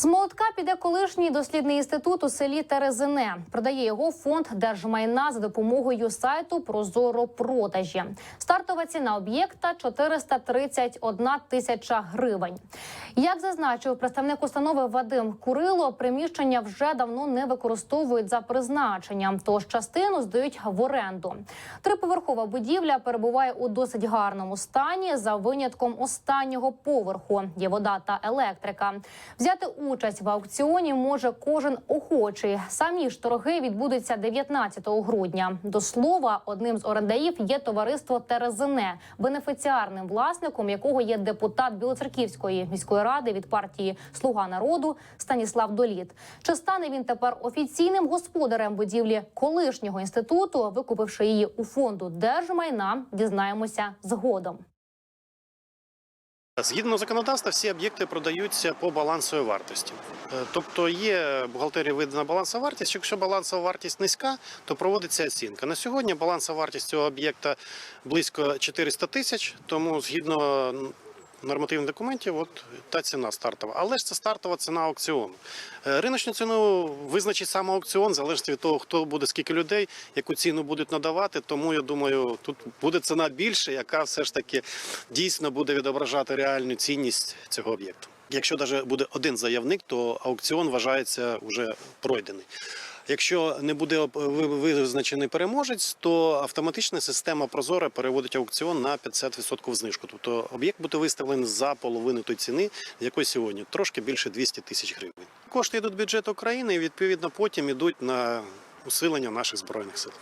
З молотка піде колишній дослідний інститут у селі Терезине. Продає його фонд держмайна за допомогою сайту Прозоро продажі. Стартова ціна об'єкта 431 тисяча гривень. Як зазначив представник установи Вадим Курило, приміщення вже давно не використовують за призначенням, тож частину здають в оренду. Триповерхова будівля перебуває у досить гарному стані за винятком останнього поверху. Є вода та електрика. Взяти участь в аукціоні може кожен охочий. Самі ж торги відбудуться 19 грудня. До слова, одним з орендарів є товариство Терезине, бенефіціарним власником якого є депутат Білоцерківської міської ради від партії Слуга народу Станіслав Доліт. Чи стане він тепер офіційним господарем будівлі колишнього інституту, викупивши її у фонду держмайна, дізнаємося згодом. Згідно законодавства, всі об'єкти продаються по балансовій вартості. Е, Тобто є бухгалтерія видана балансова вартість. Якщо балансова вартість низька, то проводиться оцінка. На сьогодні балансова вартість цього об'єкта близько 400 тисяч, тому згідно нормативних документів, от та ціна стартова. Але ж це стартова ціна аукціону. Е, Риночну ціну визначить сам аукціон, залежить від того, хто буде, скільки людей, яку ціну будуть надавати. Тому я думаю, тут буде ціна більше, яка все ж таки дійсно буде відображати реальну цінність цього об'єкту. Якщо навіть буде один заявник, то аукціон вважається вже пройдений. Якщо не буде визначений переможець, то автоматична система Прозора переводить аукціон на 50% знижку. Тобто об'єкт буде виставлений за половину тої ціни, якої сьогодні трошки більше 200 тисяч гривень. Кошти йдуть в бюджет України і відповідно потім йдуть на усилення наших збройних сил.